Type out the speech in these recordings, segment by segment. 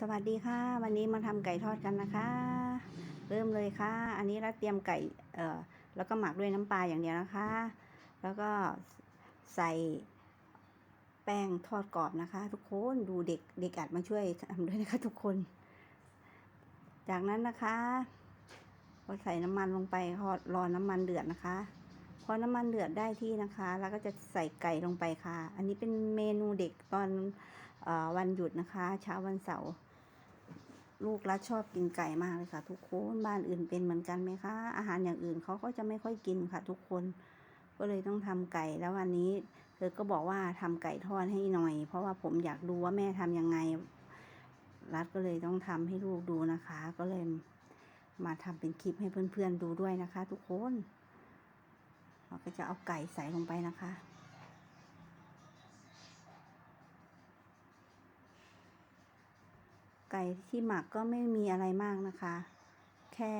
สวัสดีค่ะ วันนี้มาทำไก่ทอดกันนะคะ เริ่มเลยค่ะ อันนี้เราเตรียมไก่เอ่อแล้วก็หมักด้วยน้ำปลาอย่างเดียวนะคะ แล้วก็ใส่แป้งทอดกรอบนะคะ ทุกคนดูเด็กเด็กอัดมาช่วยทำด้วยนะคะทุกคน จากนั้นนะคะก็ใส่น้ำมันลงไปทอดรอน้ำมันเดือดนะคะพอน้ำมันเดือดได้ที่นะคะ แล้วก็จะใส่ไก่ลงไปค่ะ อันนี้เป็นเมนูเด็กตอน วันหยุดนะคะ เช้าวันเสาร์ลูกรักชอบกินไก่มากเลยค่ะ ทุกคนบ้านอื่นเป็นเหมือนกันไหมคะ อาหารอย่างอื่นเขาก็จะไม่ค่อยกินค่ะ ทุกคนก็เลยต้องทำไก่แล้ววันนี้ เธอก็บอกว่าทำไก่ทอดให้หน่อย เพราะว่าผมอยากดูว่าแม่ทำยังไง รัฐก็เลยต้องทำให้ลูกดูนะคะ ก็เลยมาทำเป็นคลิปให้เพื่อนๆดูด้วยนะคะ ทุกคน เราก็จะเอาไก่ใส่ลงไปนะคะ ไก่ที่หมักก็ไม่มีอะไรมากนะคะ แค่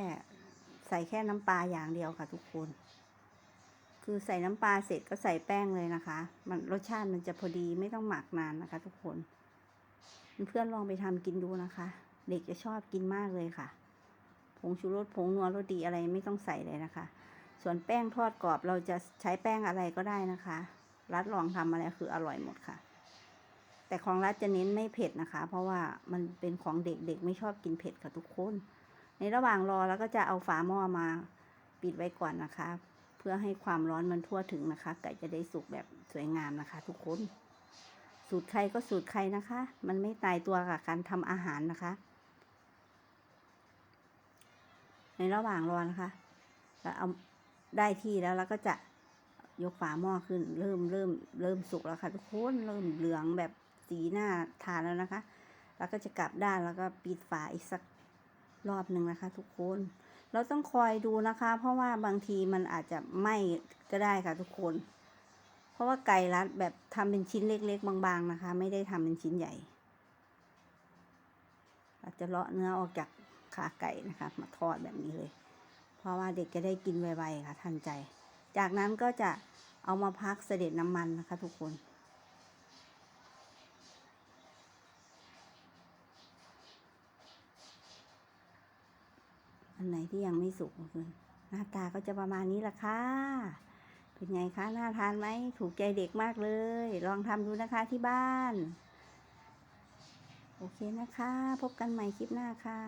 ใส่แค่น้ำปลาอย่างเดียวค่ะทุกคน คือใส่น้ำปลาเสร็จก็ใส่แป้งเลยนะคะ มันรสชาติมันจะพอดีไม่ต้องหมักนานนะคะ ทุกคน เพื่อนลองไปทำกินดูนะคะ เด็กจะชอบกินมากเลยค่ะ ผงชูรสผงนัวรสดีอะไรไม่ต้องใส่เลยนะคะ ส่วนแป้งทอดกรอบเราจะใช้แป้งอะไรก็ได้นะคะ รัดลองทำอะไรคืออร่อยหมดค่ะ แต่ของรัฐจะเน้นไม่เผ็ดนะคะ เพราะว่ามันเป็นของเด็กเด็กไม่ชอบกินเผ็ดค่ะทุกคน ในระหว่างรอแล้วก็จะเอาฝาหม้อมาปิดไว้ก่อนนะคะ เพื่อให้ความร้อนมันทั่วถึงนะคะไก่จะได้สุกแบบสวยงามนะคะ ทุกคน สูตรใครก็สูตรใครนะคะ มันไม่ตายตัวกับการทำอาหารนะคะ ในระหว่างรอนะคะแล้วเอาได้ที่แล้วเราก็จะยกฝาหม้อขึ้น เริ่มเริ่มเริ่มสุกแล้วค่ะทุกคนเริ่มเหลืองแบบ สีหน้าทานแล้วนะคะ แล้วก็จะกลับด้านแล้วก็ปิดฝาอีกสักรอบหนึ่งนะคะ ทุกคน เราต้องคอยดูนะคะ เพราะว่าบางทีมันอาจจะไหม้ก็ได้ค่ะทุกคน เพราะว่าไก่รัดแบบทำเป็นชิ้นเล็ก ๆ บาง ๆนะคะ ไม่ได้ทำเป็นชิ้นใหญ่เราจะเลาะเนื้อออกจากขาไก่นะคะ มาทอดแบบนี้เลย เพราะว่าเด็กจะได้กินไวๆค่ะทันใจ จากนั้นก็จะเอามาพักเสด็จน้ำมันนะคะทุกคน อันไหนที่ยังไม่สุกก็คือหน้าตาก็จะประมาณนี้แหละค่ะ เป็นไงคะน่าทานไหมถูกใจเด็กมากเลย ลองทำดูนะคะที่บ้าน โอเคนะคะ พบกันใหม่คลิปหน้าค่ะ